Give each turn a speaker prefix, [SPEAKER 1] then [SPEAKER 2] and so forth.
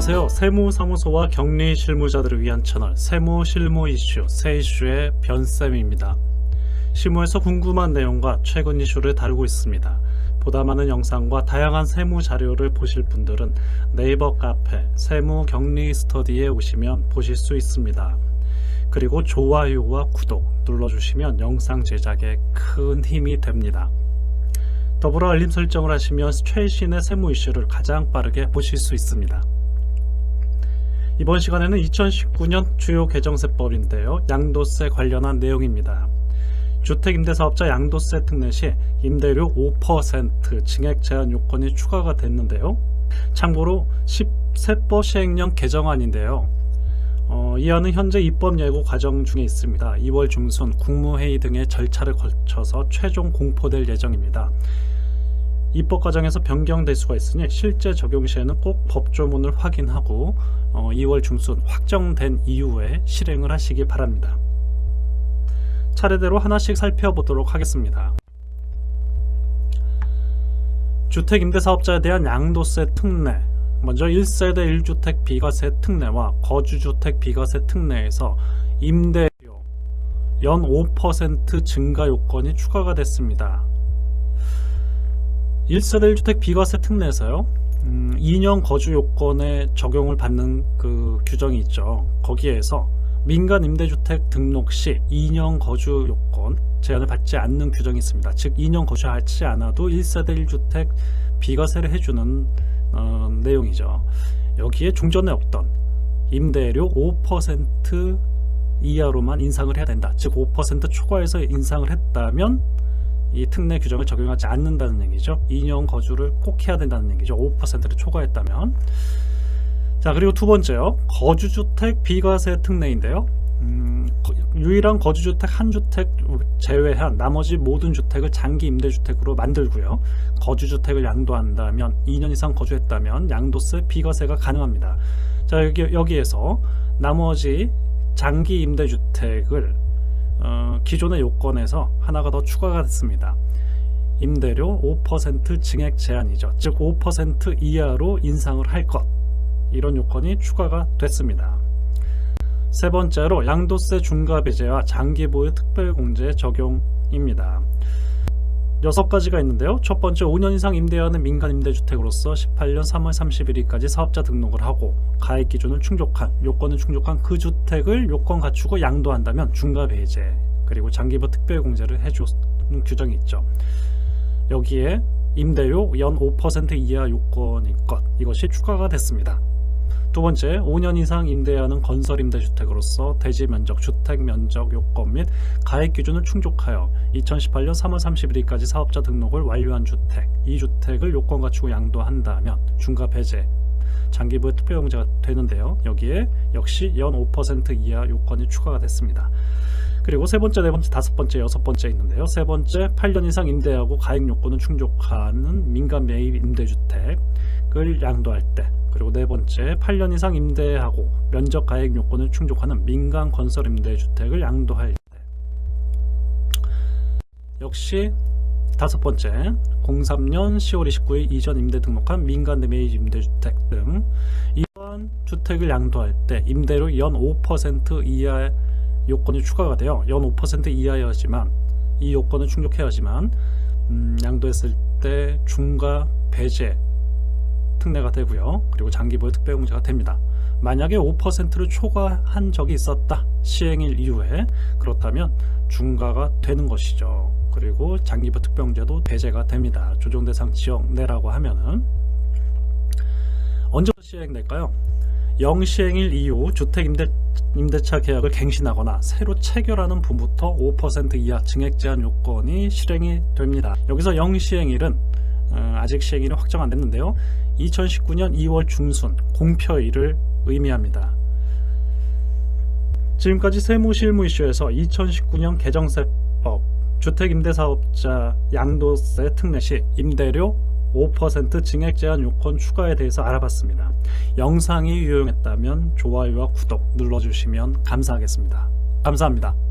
[SPEAKER 1] 안녕하세요. 세무사무소와 격리 실무자들을 위한 채널 세무 실무 이슈 새 이슈의 변쌤입니다. 실무에서 궁금한 내용과 최근 이슈를 다루고 있습니다. 보다 많은 영상과 다양한 세무 자료를 보실 분들은 네이버 카페 세무 격리 스터디에 오시면 보실 수 있습니다. 그리고 좋아요와 구독 눌러주시면 영상 제작에 큰 힘이 됩니다. 더불어 알림 설정을 하시면 최신의 세무 이슈를 가장 빠르게 보실 수 있습니다. 이번 시간에는 2019년 주요 개정세법인데요. 양도세 관련한 내용입니다. 주택임대사업자 양도세 특례 시 임대료 5% 증액 제한 요건이 추가가 됐는데요. 참고로 10세법 시행령 개정안인데요. 어, 이 안은 현재 입법 예고 과정 중에 있습니다. 2월 중순 국무회의 등의 절차를 거쳐서 최종 공포될 예정입니다. 입법 과정에서 변경될 수가 있으니 실제 적용 시에는 꼭 법조문을 확인하고 어, 2월 중순 확정된 이후에 실행을 하시기 바랍니다. 차례대로 하나씩 살펴보도록 하겠습니다. 주택임대사업자에 대한 양도세 특례 먼저 1세대 1주택 비과세 특례와 거주주택 비과세 특례에서 임대료 연 5% 증가 요건이 추가가 됐습니다. 1세대 1주택 비과세 특례에서요. 음, 2년 거주 요건에 적용을 받는 그 규정이 있죠. 거기에서 민간 임대주택 등록 시 2년 거주 요건 제한을 받지 않는 규정이 있습니다. 즉 2년 거주하지 않아도 1세대 1주택 비과세를 해주는 어, 내용이죠. 여기에 중전에 없던 임대료 5% 이하로만 인상을 해야 된다. 즉 5% 초과해서 인상을 했다면 이 특례 규정을 적용하지 않는다는 얘기죠. 2년 거주를 꼭 해야 된다는 얘기죠. 5%를 초과했다면. 자 그리고 두 번째요. 거주주택 비과세 특례인데요. 음, 거- 유일한 거주주택 한 주택 제외한 나머지 모든 주택을 장기 임대주택으로 만들고요. 거주주택을 양도한다면 2년 이상 거주했다면 양도세 비과세가 가능합니다. 자 여기 여기에서 나머지 장기 임대주택을 어, 기존의 요건에서 하나가 더 추가가 됐습니다. 임대료 5% 증액 제한이죠. 즉 5% 이하로 인상을 할 것. 이런 요건이 추가가 됐습니다. 세 번째로 양도세 중과 배제와 장기 보유 특별 공제 적용입니다. 여섯 가지가 있는데요. 첫 번째 5년 이상 임대하는 민간 임대주택으로서 18년 3월 31일까지 사업자 등록을 하고 가액 기준을 충족한 요건을 충족한 그 주택을 요건 갖추고 양도한다면 중과 배제 그리고 장기부 특별 공제를 해주는 규정이 있죠. 여기에 임대료 연 5% 이하 요건일 것 이것이 추가가 됐습니다. 두 번째, 5년 이상 임대하는 건설 임대주택으로서 대지 면적, 주택 면적 요건 및 가액 기준을 충족하여 2018년 3월 31일까지 사업자 등록을 완료한 주택, 이 주택을 요건 갖추고 양도한다면 중과 배제, 장기부의 특별공제가 되는데요. 여기에 역시 연 5% 이하 요건이 추가가 됐습니다. 그리고 세 번째, 네 번째, 다섯 번째, 여섯 번째 있는데요. 세 번째, 8년 이상 임대하고 가액 요건을 충족하는 민간 매입 임대주택을 양도할 때 그리고 네 번째, 8년 이상 임대하고 면적 가액 요건을 충족하는 민간 건설 임대주택을 양도할 때. 역시 다섯 번째, 03년 10월 29일 이전 임대 등록한 민간 매입 임대주택 등 이러한 주택을 양도할 때 임대료 연 5% 이하의 요건이 추가가 돼요. 연5% 이하여야지만 이 요건을 충족해야지만 음, 양도했을 때 중과 배제 특례가 되고요. 그리고 장기보유 특별공제가 됩니다. 만약에 5%를 초과한 적이 있었다. 시행일 이후에 그렇다면 중과가 되는 것이죠. 그리고 장기보 특별공제도 배제가 됩니다. 조정 대상 지역 내라고 하면은 언제부터 시행될까요? 영시행일 이후 주택 임대 임대 차 계약을 갱신하거나 새로 체결하는 분부터 5% 이하 증액 제한 요건이 실행이 됩니다. 여기서 영시행일은 어, 아직 시행일은 확정 안 됐는데요. 2019년 2월 중순 공표일을 의미합니다. 지금까지 세무실무 이슈에서 2019년 개정세법 주택임대사업자 양도세 특례 시 임대료 5% 증액 제한 요건 추가에 대해서 알아봤습니다. 영상이 유용했다면 좋아요와 구독 눌러주시면 감사하겠습니다. 감사합니다.